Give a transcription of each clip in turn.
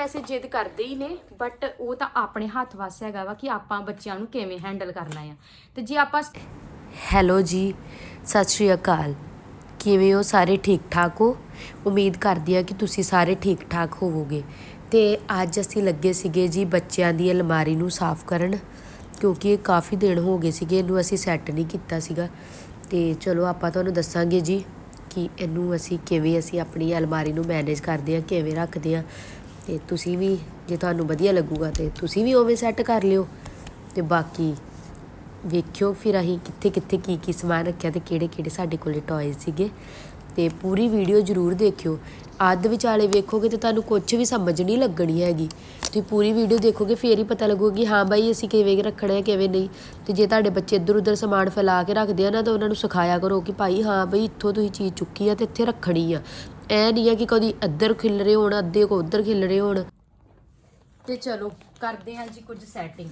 ਵੈਸੇ ਜਿੱਦ ਕਰਦੇ ਹੀ ਨੇ ਬਟ ਉਹ ਤਾਂ ਆਪਣੇ ਹੱਥ ਵਾਸ ਹੈਗਾ ਵਾ ਕਿ ਆਪਾਂ ਬੱਚਿਆਂ ਨੂੰ ਕਿਵੇਂ ਹੈਂਡਲ ਕਰਨਾ ਆ। ਤੇ ਜੇ ਆਪਾਂ ਹੈਲੋ ਜੀ, ਸਤਿ ਸ਼੍ਰੀ ਅਕਾਲ। ਕਿਵੇਂ ਹੋ ਸਾਰੇ ਠੀਕ ਠਾਕ ਹੋ? ਉਮੀਦ ਕਰਦੀ ਹਾਂ ਕਿ ਤੁਸੀਂ ਸਾਰੇ ਠੀਕ ਠਾਕ ਹੋਵੋਗੇ। ਤੇ ਅੱਜ ਅਸੀਂ ਲੱਗੇ ਸੀਗੇ ਜੀ ਬੱਚਿਆਂ ਦੀ ਅਲਮਾਰੀ ਨੂੰ ਸਾਫ਼ ਕਰਨ, ਕਿਉਂਕਿ ਇਹ ਕਾਫੀ ਦਿਨ ਹੋ ਗਏ ਸੀਗੇ, ਇਹਨੂੰ ਅਸੀਂ ਸੈੱਟ ਨਹੀਂ ਕੀਤਾ ਸੀਗਾ। ਤੇ ਚਲੋ ਆਪਾਂ ਤੁਹਾਨੂੰ ਦੱਸਾਂਗੇ ਜੀ ਕਿ ਇਹਨੂੰ ਅਸੀਂ ਕਿਵੇਂ ਅਸੀਂ ਆਪਣੀ ਅਲਮਾਰੀ ਨੂੰ ਮੈਨੇਜ ਕਰਦੇ ਹਾਂ, ਕਿਵੇਂ ਰੱਖਦੇ ਹਾਂ। ਤੇ ਤੁਸੀਂ ਵੀ, ਜੇ ਤੁਹਾਨੂੰ ਵਧੀਆ ਲੱਗੂਗਾ ਤੇ ਤੁਸੀਂ ਵੀ ਉਵੇਂ ਸੈੱਟ ਕਰ ਲਿਓ। ਤੇ ਬਾਕੀ ਵੇਖਿਓ ਫਿਰ ਅਸੀਂ ਕਿੱਥੇ ਕਿੱਥੇ ਕੀ ਕੀ ਸਮਾਨ ਰੱਖਿਆ ਤੇ ਕਿਹੜੇ ਕਿਹੜੇ ਸਾਡੇ ਕੋਲੇ ਟੌਇਜ਼ ਸੀਗੇ। ਤੇ ਪੂਰੀ ਵੀਡੀਓ ਜ਼ਰੂਰ ਦੇਖਿਓ। ਅੱਧ ਵਿਚਾਲੇ ਵੇਖੋਗੇ ਤੇ ਤੁਹਾਨੂੰ ਕੁਝ ਵੀ ਸਮਝ ਨਹੀਂ ਲੱਗਣੀ ਹੈਗੀ। ਤੁਸੀਂ ਪੂਰੀ ਵੀਡੀਓ ਦੇਖੋਗੇ ਫੇਰ ਹੀ ਪਤਾ ਲੱਗੂਗਾ ਕਿ ਹਾਂ ਬਾਈ ਅਸੀਂ ਕਿਵੇਂ ਰੱਖਣਾ ਹੈ, ਕਿਵੇਂ ਨਹੀਂ। ਤੇ ਜੇ ਤੁਹਾਡੇ ਬੱਚੇ ਇੱਧਰ ਉੱਧਰ ਸਮਾਨ ਫੈਲਾ ਕੇ ਰੱਖਦੇ ਆ ਨਾ ਤਾਂ ਉਹਨਾਂ ਨੂੰ ਸਿਖਾਇਆ ਕਰੋ ਕਿ ਭਾਈ ਹਾਂ ਬਈ ਇੱਥੋਂ ਤੁਸੀਂ ਚੀਜ਼ ਚੁੱਕੀ ਆ ਤੇ ਇੱਥੇ ਰੱਖਣੀ ਆ। ਐ ਨਹੀਂ ਹੈ ਕਿ ਕਦੀ ਇੱਧਰ ਖਿਲ ਰਹੇ ਹੋਣ, ਅੱਧੇ ਕੋ ਉੱਧਰ ਖਿਲ ਰਹੇ ਹੋਣ। ਤੇ ਚਲੋ, ਕਰਦੇ ਹਾਂ ਜੀ ਕੁਝ ਸੈਟਿੰਗ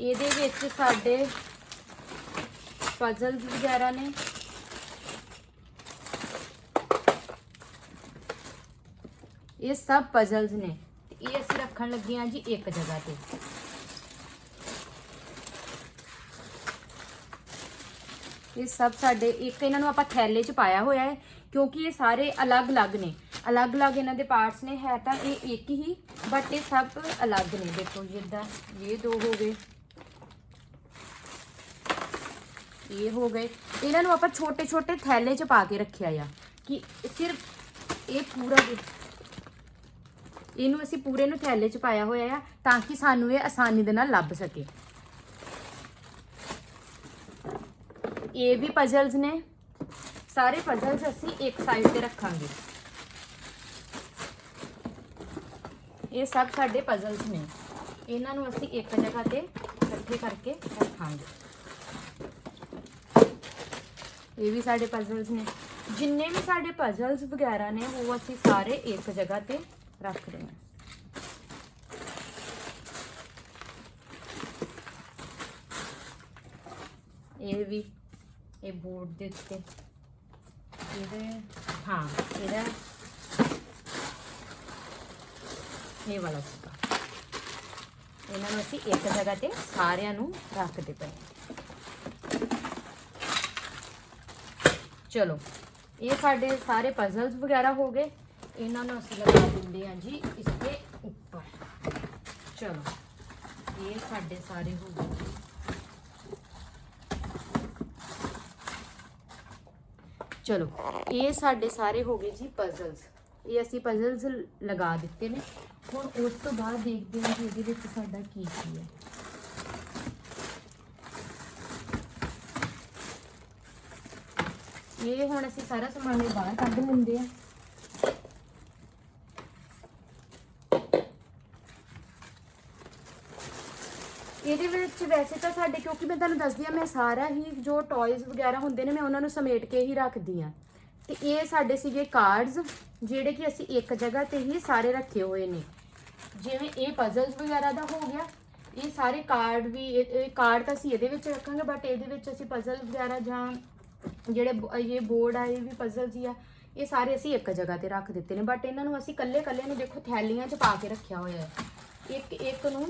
ਇਹਦੇ ਵਿੱਚ ਸਾਡੇ ਪਜ਼ਲਸ ਵਗੈਰਾ ਨੇ। ਇਹ ਸਭ ਪਜ਼ਲਸ ਨੇ। ਤੇ ਇਹ ਅਸੀਂ ਰੱਖਣ ਲੱਗੇ ਹਾਂ ਜੀ ਇੱਕ ਜਗ੍ਹਾ ਤੇ। ਇਹ ਸਭ ਸਾਡੇ, ਇੱਕ ਇਹਨਾਂ ਨੂੰ ਆਪਾਂ ਥੈਲੇ 'ਚ ਪਾਇਆ ਹੋਇਆ ਹੈ, ਕਿਉਂਕਿ ਇਹ ਸਾਰੇ ਅਲੱਗ-ਅਲੱਗ ਨੇ। ਅਲੱਗ-ਅਲੱਗ ਇਹਨਾਂ ਦੇ ਪਾਰਟਸ ਨੇ, ਹੈ ਤਾਂ ਇਹ ਇੱਕ ਹੀ ਬਟ ਇਹ ਸਭ ਅਲੱਗ ਨੇ। ਦੇਖੋ ਜਿੱਦਾਂ ਇਹ ਦੋ ਹੋ ਗਏ। ਇਹ ਹੋ ਗਏ। ਇਹਨਾਂ ਨੂੰ ਆਪਾਂ ਛੋਟੇ-ਛੋਟੇ ਥੈਲੇ 'ਚ ਪਾ ਕੇ ਰੱਖਿਆ ਆ, ਕਿ ਸਿਰਫ ਇਹ ਪੂਰਾ ਇਹਨੂੰ ਅਸੀਂ ਪੂਰੇ ਨੂੰ ਥੈਲੇ 'ਚ ਪਾਇਆ ਹੋਇਆ ਆ ਤਾਂ ਕਿ ਸਾਨੂੰ ਇਹ ਆਸਾਨੀ ਦੇ ਨਾਲ ਲੱਭ ਸਕੇ। ਇਹ ਵੀ ਪਜ਼ਲਸ ਨੇ। ਸਾਰੇ ਪਜ਼ਲਸ ਅਸੀਂ ਇੱਕ ਸਾਈਡ ਤੇ ਰੱਖਾਂਗੇ। ਇਹ ਸਭ ਸਾਡੇ ਪਜ਼ਲਸ ਨੇ। ਇਹਨਾਂ ਨੂੰ ਅਸੀਂ ਇੱਕ ਜਗ੍ਹਾ ਤੇ ਇਕੱਠੇ ਕਰਕੇ ਰੱਖਾਂਗੇ। ਇਹ ਵੀ ਸਾਡੇ ਪਜ਼ਲਸ ਨੇ। ਜਿੰਨੇ ਵੀ ਸਾਡੇ ਪਜ਼ਲਸ ਵਗੈਰਾ ਨੇ, ਉਹ ਅਸੀਂ ਸਾਰੇ ਇੱਕ ਜਗ੍ਹਾ ਤੇ ਰੱਖ ਰਹੇ ਹਾਂ ਇਹ ਵੀ, ਇਹ ਬੋਰਡ ਦੇ ਉੱਤੇ। ਇਹਦੇ, ਹਾਂ, ਇਹਦਾ ਇਹ ਵਾਲਾ ਸੀਗਾ ਇਹਨਾਂ ਨੂੰ ਅਸੀਂ ਇੱਕ ਜਗ੍ਹਾ ਤੇ ਸਾਰਿਆਂ ਨੂੰ ਰੱਖਦੇ ਪਏ ਚਲੋ, ਇਹ ਸਾਡੇ ਸਾਰੇ ਪਜ਼ਲਸ ਵਗੈਰਾ ਹੋ ਗਏ। ਇਹਨਾਂ ਨੂੰ ਅਸੀਂ ਲਗਾ ਦਿੰਦੇ ਹਾਂ ਜੀ ਇਸ ਦੇ ਉੱਪਰ। ਚਲੋ, ਇਹ ਸਾਡੇ ਸਾਰੇ ਹੋ ਗਏ। ਚਲੋ, ਇਹ ਸਾਡੇ ਸਾਰੇ ਹੋ ਗਏ ਜੀ ਪਜ਼ਲਸ ਇਹ ਅਸੀਂ ਪਜ਼ਲਸ ਲਗਾ ਦਿੱਤੇ ਨੇ। ਹੁਣ ਉਸ ਤੋਂ ਬਾਅਦ ਦੇਖਦੇ ਹਾਂ ਕਿ ਇਹਦੇ ਵਿੱਚ ਸਾਡਾ ਕੀ ਕੀ ਹੈ। ਇਹ ਹੁਣ ਅਸੀਂ ਸਾਰਾ ਸਮਾਨ ਇਹ ਬਾਹਰ ਕੱਢ ਲੈਂਦੇ ਆ ਇਹਦੇ ਵਿੱਚ ਵੈਸੇ ਤਾਂ ਸਾਡੇ, ਕਿਉਂਕਿ ਮੈਂ ਤੁਹਾਨੂੰ ਦੱਸਦੀ ਆ ਮੈਂ ਸਾਰਾ ਹੀ ਜੋ ਟੌਇਜ਼ ਵਗੈਰਾ ਹੁੰਦੇ ਨੇ, ਮੈਂ ਉਹਨਾਂ ਨੂੰ ਸਮੇਟ ਕੇ ਹੀ ਰੱਖਦੀ ਆ ਤੇ ਇਹ ਸਾਡੇ ਸੀਗੇ ਕਾਰਡਸ ਜਿਹੜੇ ਕਿ ਅਸੀਂ ਇੱਕ ਜਗ੍ਹਾ ਤੇ ਹੀ ਸਾਰੇ ਰੱਖੇ ਹੋਏ ਨੇ। ਜਿਵੇਂ ਇਹ ਪਜ਼ਲਸ ਵਗੈਰਾ ਦਾ ਹੋ ਗਿਆ, ਇਹ ਸਾਰੇ ਕਾਰਡ ਵੀ, ਇਹ ਕਾਰਡ ਤਾਂ ਅਸੀਂ ਇਹਦੇ ਵਿੱਚ ਰੱਖਾਂਗੇ ਬਟ ਇਹਦੇ ਵਿੱਚ ਅਸੀਂ ਪਜ਼ਲ ਵਗੈਰਾ ਜਾਂ ਜਿਹੜੇ ਇਹ ਬੋਰਡ ਆ, ਇਹ ਵੀ ਪਜ਼ਲ ਜੀ ਆ, ਇਹ ਸਾਰੇ ਅਸੀਂ ਇੱਕ ਜਗ੍ਹਾ ਤੇ ਰੱਖ ਦਿੱਤੇ ਨੇ। ਬਟ ਇਹਨਾਂ ਨੂੰ ਅਸੀਂ ਕੱਲੇ ਕੱਲੇ ਨੂੰ ਦੇਖੋ, ਥੈਲੀਆਂ 'ਚ ਪਾ ਕੇ ਰੱਖਿਆ ਹੋਇਆ ਹੈ। ਇੱਕ ਇੱਕ ਨੂੰ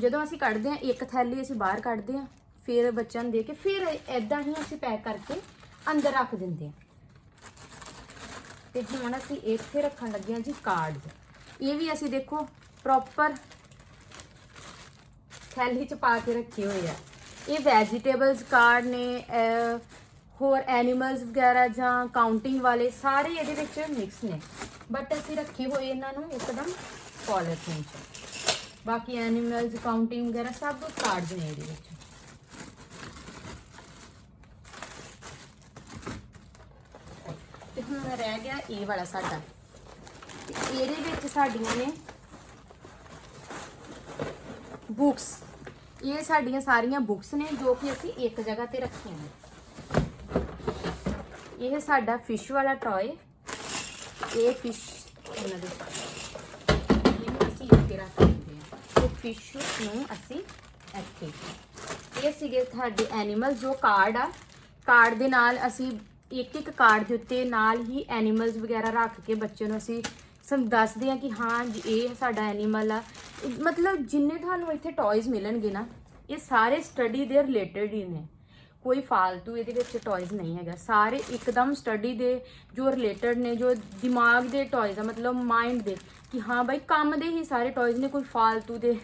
ਜਦੋਂ ਅਸੀਂ ਕੱਢਦੇ ਆ ਇੱਕ ਥੈਲੀ ਅਸੀਂ ਬਾਹਰ ਕੱਢਦੇ ਆ ਫਿਰ ਬੱਚਿਆਂ ਨੂੰ ਦੇ ਕੇ ਫਿਰ ਐਦਾਂ ਹੀ ਅਸੀਂ ਪੈਕ ਕਰਕੇ ਅੰਦਰ ਰੱਖ ਦਿੰਦੇ ਆ ਤੇ ਹੁਣ ਅਸੀਂ ਇੱਥੇ ਰੱਖਣ ਲੱਗੇ ਆ ਜੀ ਕਾਰਡਸ। ਇਹ ਵੀ ਅਸੀਂ ਦੇਖੋ ਪ੍ਰੋਪਰ ਥੈਲੀ ਚ ਪਾ ਕੇ ਰੱਖੇ ਹੋਏ ਆ। ਇਹ ਵੈਜੀਟੇਬਲਸ ਕਾਰਡ ਨੇ ਹੋਰ ਐਨੀਮਲਸ ਵਗੈਰਾ ਜਾਂ ਕਾਊਂਟਿੰਗ ਵਾਲੇ ਸਾਰੇ ਇਹਦੇ ਵਿੱਚ ਮਿਕਸ ਨੇ। ਬਟ ਅਸੀਂ ਰੱਖੇ ਹੋਏ ਇਹਨਾਂ ਨੂੰ ਇੱਕਦਮ ਪੋਲੀਥੀਨ ਚ। बाकी एनिमल काउंटिंग वगैरह सब कार्ड ने हम गया ए वाला साढ़ा। बुक्स ये साड़िया बुक्स ने जो कि असी पर रखी ने साडा फ़िश वाला टॉय फ़िश ਫਿਸ਼ ਨੂੰ ਅਸੀਂ ਇੱਥੇ। ਇਹ ਸੀਗੇ ਸਾਡੇ ਐਨੀਮਲ ਜੋ ਕਾਰਡ ਆ। ਕਾਰਡ ਦੇ ਨਾਲ ਅਸੀਂ ਇੱਕ ਇੱਕ ਕਾਰਡ ਦੇ ਉੱਤੇ ਨਾਲ ਹੀ ਐਨੀਮਲਸ ਵਗੈਰਾ ਰੱਖ ਕੇ ਬੱਚੇ ਨੂੰ ਅਸੀਂ ਸਮ ਦੱਸਦੇ ਆ ਕਿ ਹਾਂ ਇਹ ਸਾਡਾ ਐਨੀਮਲ ਆ। ਮਤਲਬ ਜਿੰਨੇ ਤੁਹਾਨੂੰ ਇੱਥੇ ਟੌਇਜ਼ ਮਿਲਣਗੇ ਨਾ, ਇਹ ਸਾਰੇ ਸਟੱਡੀ ਦੇ ਰਿਲੇਟਡ ਹੀ ਨੇ। ਕੋਈ ਫਾਲਤੂ ਇਹਦੇ ਵਿੱਚ ਟੌਇਜ਼ ਨਹੀਂ ਹੈਗਾ। ਸਾਰੇ ਇੱਕਦਮ ਸਟੱਡੀ ਦੇ ਜੋ ਰਿਲੇਟਡ ਨੇ, ਜੋ ਦਿਮਾਗ ਦੇ ਟੌਇਜ਼ ਆ, ਮਤਲਬ ਮਾਈਂਡ ਦੇ, ਕਿ ਹਾਂ ਬਾਈ ਕੰਮ ਦੇ ਹੀ ਸਾਰੇ ਟੌਇਜ਼ ਨੇ, ਕੋਈ ਫਾਲਤੂ ਦੇ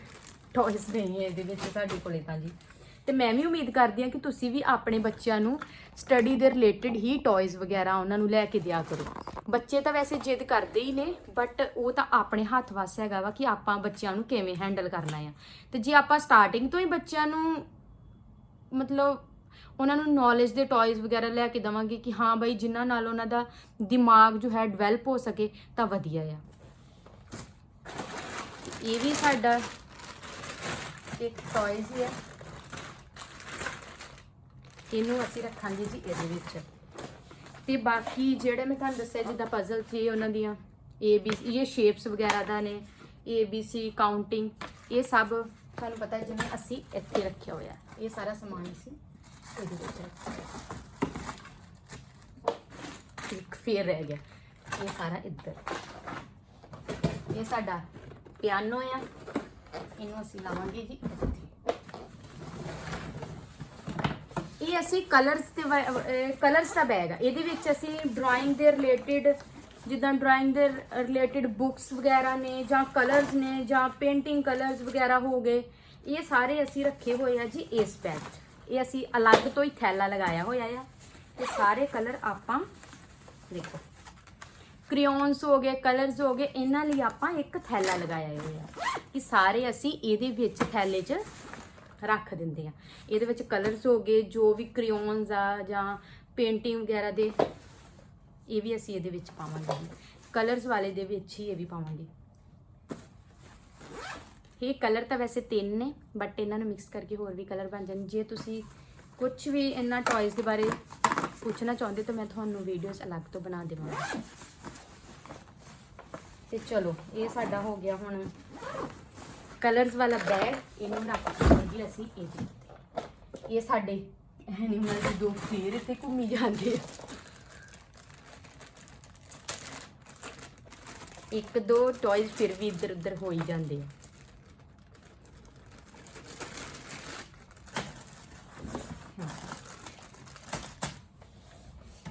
ਟੌਇਜ਼ ਨਹੀਂ ਹੈ ਇਹਦੇ ਵਿੱਚ ਸਾਡੇ ਕੋਲੇ ਤਾਂ ਜੀ। ਤੇ ਮੈਂ ਵੀ ਉਮੀਦ ਕਰਦੀ ਹਾਂ ਕਿ ਤੁਸੀਂ ਵੀ ਆਪਣੇ ਬੱਚਿਆਂ ਨੂੰ ਸਟੱਡੀ ਦੇ ਰਿਲੇਟਡ ਹੀ ਟੌਇਜ਼ ਵਗੈਰਾ ਉਹਨਾਂ ਨੂੰ ਲੈ ਕੇ ਦਿਆ ਕਰੋ। ਬੱਚੇ ਤਾਂ ਵੈਸੇ ਜਿੱਦ ਕਰਦੇ ਹੀ ਨੇ ਬਟ ਉਹ ਤਾਂ ਆਪਣੇ ਹੱਥ ਵਾਸ ਹੈਗਾ ਵਾ ਕਿ ਆਪਾਂ ਬੱਚਿਆਂ ਨੂੰ ਕਿਵੇਂ ਹੈਂਡਲ ਕਰਨਾ ਆ। ਤੇ ਜੇ ਆਪਾਂ ਸਟਾਰਟਿੰਗ ਤੋਂ ਹੀ ਬੱਚਿਆਂ ਨੂੰ ਮਤਲਬ ਉਹਨਾਂ ਨੂੰ ਨੌਲੇਜ ਦੇ ਟੌਇਜ਼ ਵਗੈਰਾ ਲੈ ਕੇ ਦਵਾਂਗੇ ਕਿ ਹਾਂ ਬਈ ਜਿਨ੍ਹਾਂ ਨਾਲ ਉਹਨਾਂ ਦਾ ਦਿਮਾਗ ਜੋ ਹੈ ਡਿਵੈਲਪ ਹੋ ਸਕੇ ਤਾਂ ਵਧੀਆ ਆ। ਇਹ ਵੀ ਸਾਡਾ ਇੱਕ ਟੌਇਜ਼ ਹੀ ਆ। ਇਹਨੂੰ ਅਸੀਂ ਰੱਖਾਂਗੇ ਜੀ ਇਹਦੇ ਵਿੱਚ। ਤੇ ਬਾਕੀ ਜਿਹੜੇ ਮੈਂ ਤੁਹਾਨੂੰ ਦੱਸਿਆ ਜਿੱਦਾਂ ਪਜ਼ਲ ਸੀ ਉਹਨਾਂ ਦੀਆਂ ਏ ਬੀ ਇਹ ਸ਼ੇਪਸ ਵਗੈਰਾ ਦਾ ਨੇ ਏ ਬੀ ਸੀ ਕਾਊਂਟਿੰਗ ਇਹ ਸਭ ਤੁਹਾਨੂੰ ਪਤਾ ਜਿਵੇਂ ਅਸੀਂ ਇੱਥੇ ਰੱਖਿਆ ਹੋਇਆ। ਇਹ ਸਾਰਾ ਸਮਾਨ ਸੀ। ਇਹਦੇ ਵਿੱਚ ਰੱਖਿਆ ਇੱਕ ਫੇਰ ਰਹਿ ਗਿਆ ਇਹ ਸਾਰਾ ਇੱਧਰ ਇਹ ਸਾਡਾ ਪਿਆਨੋ ਆ ਇਹਨੂੰ ਅਸੀਂ ਲਾਵਾਂਗੇ ਜੀ ਇਹ ਅਸੀਂ ਕਲਰਸ ਦੇ ਕਲਰਸ ਦਾ ਬੈਗ ਆ ਇਹਦੇ ਵਿੱਚ ਅਸੀਂ ਡਰਾਇੰਗ ਦੇ ਰਿਲੇਟਡ ਜਿੱਦਾਂ ਡਰਾਇੰਗ ਦੇ ਰਿਲੇਟਡ ਬੁੱਕਸ ਵਗੈਰਾ ਨੇ ਜਾਂ ਕਲਰਸ ਨੇ ਜਾਂ ਪੇਂਟਿੰਗ ਕਲਰਸ ਵਗੈਰਾ ਹੋ ਗਏ ਇਹ ਸਾਰੇ ਅਸੀਂ ਰੱਖੇ ਹੋਏ ਆ ਜੀ ਇਸ ਬੈਗ 'ਚ ਇਹ ਅਸੀਂ ਅਲੱਗ ਤੋਂ ਹੀ ਥੈਲਾ ਲਗਾਇਆ ਹੋਇਆ ਆ ਤੇ ਸਾਰੇ ਕਲਰ ਆਪਾਂ ਦੇਖੋ। ਕ੍ਰਿਯੋਨਸ ਹੋ ਗਏ ਕਲਰਸ ਹੋ ਗਏ, ਇਹਨਾਂ ਲਈ ਆਪਾਂ ਇੱਕ ਥੈਲਾ ਲਗਾਇਆ ਹੋਇਆ ਕਿ ਸਾਰੇ ਅਸੀਂ ਇਹਦੇ ਵਿੱਚ ਥੈਲੇ 'ਚ ਰੱਖ ਦਿੰਦੇ ਆ। ਇਹਦੇ ਵਿੱਚ ਕਲਰਸ ਹੋ ਗਏ, ਜੋ ਵੀ ਕ੍ਰਿਯੋਨਸ ਆ ਜਾਂ ਪੇਂਟਿੰਗ ਵਗੈਰਾ ਦੇ, ਇਹ ਵੀ ਅਸੀਂ ਇਹਦੇ ਵਿੱਚ ਪਾਵਾਂਗੇ। ਕਲਰਸ ਵਾਲੇ ਦੇ ਵਿੱਚ ਹੀ ਇਹ ਵੀ ਪਾਵਾਂਗੇ। ਇਹ ਕਲਰ ਤਾਂ ਵੈਸੇ ਤਿੰਨ ਨੇ ਬਟ ਇਹਨਾਂ ਨੂੰ ਮਿਕਸ ਕਰਕੇ ਹੋਰ ਵੀ ਕਲਰ ਬਣ ਜਾਣ। ਜੇ ਤੁਸੀਂ ਕੁਝ ਵੀ ਇਹਨਾਂ ਟੌਇਜ਼ ਦੇ ਬਾਰੇ ਪੁੱਛਣਾ ਚਾਹੁੰਦੇ ਤਾਂ ਮੈਂ ਤੁਹਾਨੂੰ ਵੀਡੀਓਜ਼ ਅਲੱਗ ਤੋਂ ਬਣਾ ਦੇਵਾਂਗੀ। ਤੇ ਚਲੋ, ਇਹ ਸਾਡਾ ਹੋ ਗਿਆ ਹੁਣ ਕਲਰਸ ਵਾਲਾ ਬੈਗ ਇਹਨੂੰ ਰੱਖ ਦਿੰਦੇ ਅਸੀਂ ਇਹਦੇ ਉੱਤੇ। ਇਹ ਸਾਡੇ ਐਨੀਮਲ ਦੇ ਦੋ ਫੇਰ ਇੱਥੇ ਘੁੰਮੀ ਜਾਂਦੇ ਆ। ਇੱਕ ਦੋ ਟੌਇਜ਼ ਫਿਰ ਵੀ ਇੱਧਰ ਉੱਧਰ ਹੋ ਹੀ ਜਾਂਦੇ ਆ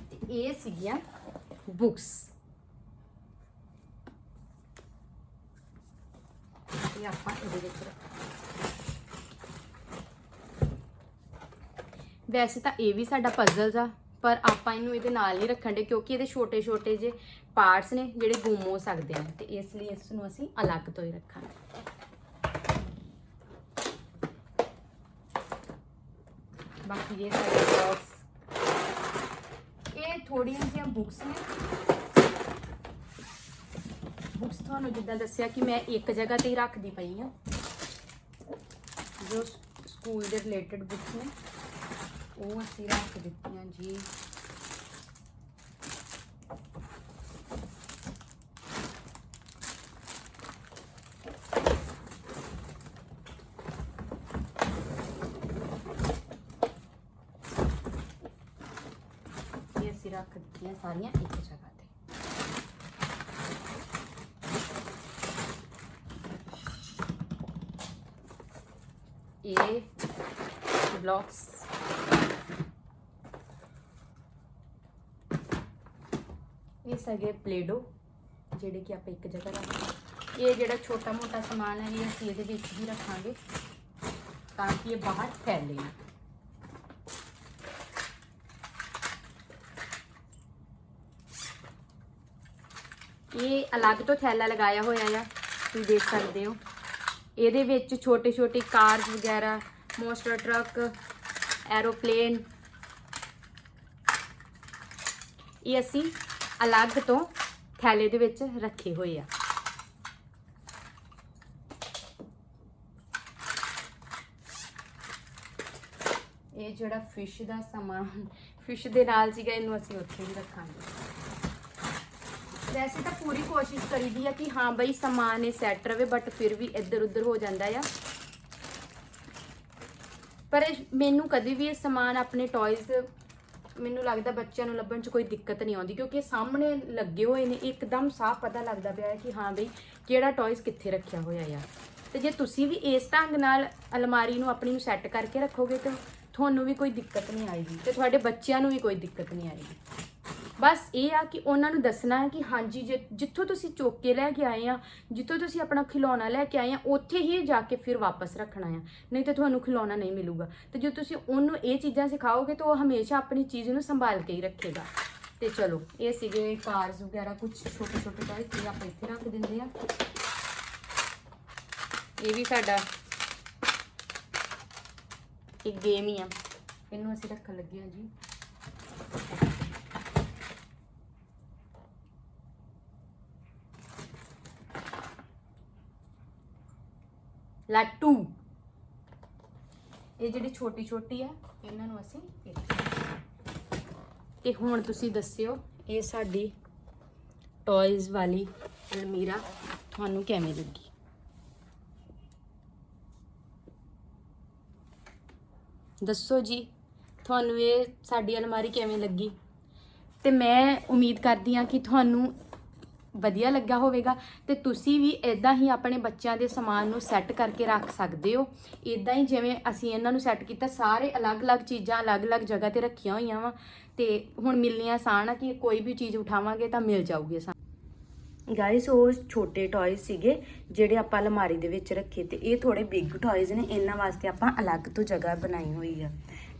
ਤੇ ਇਹ ਸੀਗੀਆਂ ਬੁక్స్ ਇਹ ਆਪਾਂ ਇਹਦੇ ਵਿੱਚ ਰੱਖਾਂਗੇ ਵੈਸੇ ਤਾਂ ਇਹ ਵੀ ਸਾਡਾ ਪਜ਼ਲਸ ਆ, ਪਰ ਆਪਾਂ ਇਹਨੂੰ ਇਹਦੇ ਨਾਲ ਨਹੀਂ ਰੱਖਣ ਦੇ, ਕਿਉਂਕਿ ਇਹਦੇ ਛੋਟੇ ਛੋਟੇ ਜੇ ਪਾਰਟਸ ਨੇ ਜਿਹੜੇ ਗੁੰਮ ਹੋ ਸਕਦੇ ਆ। ਤੇ ਇਸ ਲਈ ਇਸ ਨੂੰ ਅਸੀਂ ਅਲੱਗ ਤੋਂ ਹੀ ਰੱਖਾਂਗੇ। ਬਾਕੀ ਇਹ ਸਾਡੇ ਬਾਕਸ ਥੋੜੀਆਂ ਜਿਹੀਆਂ ਬੁੱਕਸ ਨੇ। ਬੁੱਕਸ ਤੁਹਾਨੂੰ ਜਿੱਦਾਂ ਦੱਸਿਆ ਕਿ ਮੈਂ ਇੱਕ ਜਗ੍ਹਾ ਤੇ ਹੀ ਰੱਖਦੀ ਪਈ ਆ ਜੋ ਸਕੂਲ ਦੇ ਰਿਲੇਟਡ ਬੁੱਕਸ ਨੇ, ਉਹ ਅਸੀਂ ਰੱਖ ਦਿੱਤੀਆਂ ਜੀ। ਰੱਖ ਦਿੱਤੀਆਂ ਸਾਰੀਆਂ ਇੱਕ ਜਗ੍ਹਾ ਤੇ ਇਹ ਬਲੌਕਸ ਇਹ ਸਗੇ ਪਲੇਡੋ ਜਿਹੜੇ ਕਿ ਆਪਾਂ ਇੱਕ ਜਗ੍ਹਾ ਰੱਖ ਇਹ ਜਿਹੜਾ ਛੋਟਾ ਮੋਟਾ ਸਮਾਨ ਹੈ ਇਹ ਅਸੀਂ ਇਹਦੇ ਵਿੱਚ ਹੀ ਰੱਖਾਂਗੇ ਤਾਂ ਕਿ ਇਹ ਬਾਹਰ ਫੈਲੇ ਨਾ ਇਹ ਅਲੱਗ ਤੋਂ ਥੈਲਾ ਲਗਾਇਆ ਹੋਇਆ ਆ, ਤੁਸੀਂ ਦੇਖ ਸਕਦੇ ਹੋ। ਇਹਦੇ ਵਿੱਚ ਛੋਟੇ ਛੋਟੇ ਕਾਰਸ ਵਗੈਰਾ ਮੋਸਟਰ ਟਰੱਕ ਐਰੋਪਲੇਨ ਇਹ ਅਸੀਂ ਅਲੱਗ ਤੋਂ ਥੈਲੇ ਦੇ ਵਿੱਚ ਰੱਖੇ ਹੋਏ ਆ। ਇਹ ਜਿਹੜਾ ਫਿਸ਼ ਦਾ ਸਮਾਨ ਫਿਸ਼ ਦੇ ਨਾਲ ਸੀਗਾ, ਇਹਨੂੰ ਅਸੀਂ ਉੱਥੇ ਹੀ ਰੱਖਾਂਗੇ। ਵੈਸੇ ਤਾਂ ਪੂਰੀ ਕੋਸ਼ਿਸ਼ ਕਰੀਦੀ ਆ ਕਿ ਹਾਂ ਬਈ ਸਮਾਨ ਇਹ ਸੈੱਟ ਰਵੇ ਬਟ ਫਿਰ ਵੀ ਇੱਧਰ ਉੱਧਰ ਹੋ ਜਾਂਦਾ ਆ। ਪਰ ਇਹ- ਮੈਨੂੰ ਕਦੇ ਵੀ ਇਹ ਸਮਾਨ ਆਪਣੇ ਟੌਇਜ਼ ਮੈਨੂੰ ਲੱਗਦਾ ਬੱਚਿਆਂ ਨੂੰ ਲੱਭਣ 'ਚ ਕੋਈ ਦਿੱਕਤ ਨਹੀਂ ਆਉਂਦੀ, ਕਿਉਂਕਿ ਇਹ ਸਾਹਮਣੇ ਲੱਗੇ ਹੋਏ ਨੇ, ਇੱਕਦਮ ਸਾਫ਼ ਪਤਾ ਲੱਗਦਾ ਪਿਆ ਹੈ ਕਿ ਹਾਂ ਬਈ ਕਿਹੜਾ ਟੌਇਜ਼ ਕਿੱਥੇ ਰੱਖਿਆ ਹੋਇਆ ਆ। ਤੇ ਜੇ ਤੁਸੀਂ ਵੀ ਇਸ ਢੰਗ ਨਾਲ ਅਲਮਾਰੀ ਨੂੰ ਆਪਣੀ ਨੂੰ ਸੈੱਟ ਕਰਕੇ ਰੱਖੋਗੇ ਤਾਂ ਤੁਹਾਨੂੰ ਵੀ ਕੋਈ ਦਿੱਕਤ ਨਹੀਂ ਆਏਗੀ ਤੇ ਤੁਹਾਡੇ ਬੱਚਿਆਂ ਨੂੰ ਵੀ ਕੋਈ ਦਿੱਕਤ ਨਹੀਂ ਆਏਗੀ। ਬਸ ਇਹ ਆ ਕਿ ਉਹਨਾਂ ਨੂੰ ਦੱਸਣਾ ਹੈ ਕਿ ਹਾਂਜੀ, ਜੇ ਜਿੱਥੋਂ ਤੁਸੀਂ ਚੁੱਕ ਕੇ ਲੈ ਕੇ ਆਏ ਆ, ਜਿੱਥੋਂ ਤੁਸੀਂ ਆਪਣਾ ਖਿਲੌਣਾ ਲੈ ਕੇ ਆਏ ਆ, ਉੱਥੇ ਹੀ ਜਾ ਕੇ ਫਿਰ ਵਾਪਸ ਰੱਖਣਾ ਆ। ਨਹੀਂ ਤਾਂ ਤੁਹਾਨੂੰ ਖਿਲੌਣਾ ਨਹੀਂ ਮਿਲੂਗਾ। ਤੇ ਜੇ ਤੁਸੀਂ ਉਹਨੂੰ ਇਹ ਚੀਜ਼ਾਂ ਸਿਖਾਓਗੇ ਤਾਂ ਉਹ ਹਮੇਸ਼ਾ ਆਪਣੀ ਚੀਜ਼ ਨੂੰ ਸੰਭਾਲ ਕੇ ਹੀ ਰੱਖੇਗਾ। ਤੇ ਚਲੋ, ਇਹ ਸੀਗੇ ਕਾਰਸ ਵਗੈਰਾ ਕੁਝ ਛੋਟੇ ਛੋਟੇ ਟਾਇਸ ਤੇ ਆਪਾਂ ਇੱਥੇ ਰੱਖ ਦਿੰਦੇ ਆ। ਇਹ ਵੀ ਸਾਡਾ ਇੱਕ ਗੇਮ ਹੀ ਆ। ਇਹਨੂੰ ਅਸੀਂ ਰੱਖਣ ਲੱਗੇ ਆ ਜੀ। ਲੱਟੂ ਇਹ ਜਿਹੜੀ ਛੋਟੀ ਛੋਟੀ ਆ, ਇਹਨਾਂ ਨੂੰ ਅਸੀਂ ਇੱਥੇ ਤੇ ਹੁਣ ਤੁਸੀਂ ਦੱਸਿਓ, ਇਹ ਸਾਡੀ ਟੌਇਜ਼ ਵਾਲੀ ਅਲਮੀਰਾ ਤੁਹਾਨੂੰ ਕਿਵੇਂ ਲੱਗੀ? ਦੱਸੋ ਜੀ, ਤੁਹਾਨੂੰ ਇਹ ਸਾਡੀ ਅਲਮਾਰੀ ਕਿਵੇਂ ਲੱਗੀ? ਤੇ ਮੈਂ ਉਮੀਦ ਕਰਦੀ ਹਾਂ ਕਿ ਤੁਹਾਨੂੰ ਵਧੀਆ ਲੱਗਾ ਹੋਵੇਗਾ ਤੇ ਤੁਸੀਂ ਵੀ ਇਦਾਂ ਹੀ ਆਪਣੇ ਬੱਚਿਆਂ ਦੇ ਸਮਾਨ ਨੂੰ ਸੈੱਟ ਕਰਕੇ ਰੱਖ ਸਕਦੇ ਹੋ। ਇਦਾਂ ਹੀ ਜਿਵੇਂ ਅਸੀਂ ਇਹਨਾਂ ਨੂੰ ਸੈੱਟ ਕੀਤਾ, ਸਾਰੇ ਅਲੱਗ-ਅਲੱਗ ਚੀਜ਼ਾਂ ਅਲੱਗ-ਅਲੱਗ ਜਗ੍ਹਾ ਤੇ ਰੱਖੀਆਂ ਹੋਈਆਂ ਵਾ ਤੇ ਹੁਣ ਮਿਲਣੀਆਂ ਆਸਾਨ ਆ ਕਿ ਕੋਈ ਵੀ ਚੀਜ਼ ਉਠਾਵਾਂਗੇ ਤਾਂ ਮਿਲ ਜਾਊਗੀ ਸਾਨੂੰ। ਗਾਇਸ ਉਹ ਛੋਟੇ ਟੌਇਜ਼ ਸੀਗੇ ਜਿਹੜੇ ਆਪਾਂ ਅਲਮਾਰੀ ਦੇ ਵਿੱਚ ਰੱਖੇ ਤੇ ਇਹ ਥੋੜੇ ਬਿਗ ਟੌਇਜ਼ ਨੇ, ਇਹਨਾਂ ਵਾਸਤੇ ਆਪਾਂ ਅਲੱਗ ਤੋਂ ਜਗ੍ਹਾ ਬਣਾਈ ਹੋਈ ਆ।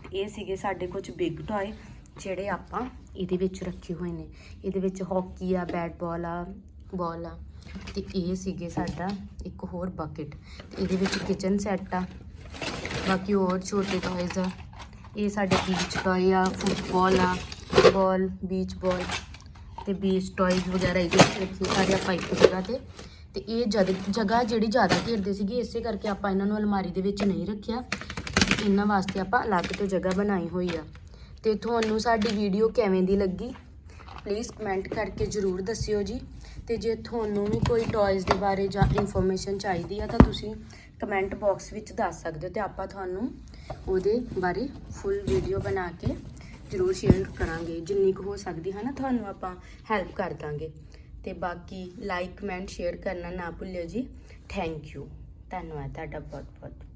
ਤੇ ਇਹ ਸੀਗੇ ਸਾਡੇ ਕੁਝ ਬਿਗ ਟੌਏ ਜਿਹੜੇ ਆਪਾਂ ਇਹਦੇ ਵਿੱਚ ਰੱਖੇ ਹੋਏ ਨੇ। ਇਹਦੇ ਵਿੱਚ ਹਾਕੀ ਆ ਬੈਟ ਬਾਲ ਆ ਬਾਲ ਆ। ਤੇ ਇਹ ਸੀਗੇ ਸਾਡਾ ਇੱਕ ਹੋਰ ਬਕਟ ਤੇ ਇਹਦੇ ਵਿੱਚ ਕਿਚਨ ਸੈੱਟ ਆ, ਬਾਕੀ ਹੋਰ ਛੋਟੇ ਟੌਇਜ਼ ਆ। ਇਹ ਸਾਡੇ ਬੀਚ ਟੌਏ ਆ ਫੁੱਟਬਾਲ ਆ ਬਾਲ ਬੀਚ ਬਾਲ ਤੇ ਬੀਚ ਟੌਇਜ਼ ਵਗੈਰਾ ਇਹਦੇ ਵਿੱਚ ਰੱਖੇ ਸਾਰੇ ਆਪਾਂ ਇੱਕ ਜਗ੍ਹਾ ਤੇ। ਤੇ ਇਹ ਜਦ ਜਗ੍ਹਾ ਜਿਹੜੀ ਜ਼ਿਆਦਾ ਘੇਰਦੇ ਸੀਗੇ, ਇਸੇ ਕਰਕੇ ਆਪਾਂ ਇਹਨਾਂ ਨੂੰ ਅਲਮਾਰੀ ਦੇ ਵਿੱਚ ਨਹੀਂ ਰੱਖਿਆ। ਇਹਨਾਂ ਵਾਸਤੇ ਆਪਾਂ ਅਲੱਗ ਤੋਂ ਜਗ੍ਹਾ ਬਣਾਈ ਹੋਈ ਆ। ਤੇ ਤੁਹਾਨੂੰ ਸਾਡੀ ਵੀਡੀਓ ਕਿਵੇਂ ਦੀ ਲੱਗੀ? ਪਲੀਜ਼ ਕਮੈਂਟ ਕਰਕੇ ਜਰੂਰ ਦੱਸਿਓ ਜੀ। ਤੇ ਜੇ ਤੁਹਾਨੂੰ ਵੀ ਕੋਈ ਟੌਇਜ਼ ਦੇ ਬਾਰੇ ਜਾਂ ਇਨਫੋਰਮੇਸ਼ਨ ਚਾਹੀਦੀ ਆ, ਤਾਂ ਤੁਸੀਂ ਕਮੈਂਟ ਬਾਕਸ ਵਿੱਚ ਦੱਸ ਸਕਦੇ ਹੋ ਤੇ ਆਪਾਂ ਤੁਹਾਨੂੰ ਉਹਦੇ ਬਾਰੇ ਫੁੱਲ ਵੀਡੀਓ ਬਣਾ ਕੇ ਜਰੂਰ ਸ਼ੇਅਰ ਕਰਾਂਗੇ। ਜਿੰਨੀ ਕੁ ਹੋ ਸਕਦੀ ਹੈ ਨਾ, ਤੁਹਾਨੂੰ ਆਪਾਂ ਹੈਲਪ ਕਰ ਦਾਂਗੇ। ਤੇ ਬਾਕੀ ਲਾਈਕ ਕਮੈਂਟ ਸ਼ੇਅਰ ਕਰਨਾ ਨਾ ਭੁੱਲਿਓ ਜੀ। ਥੈਂਕ ਯੂ ਧੰਨਵਾਦ। ਤੁਹਾਡਾ ਬਹੁਤ ਬਹੁਤ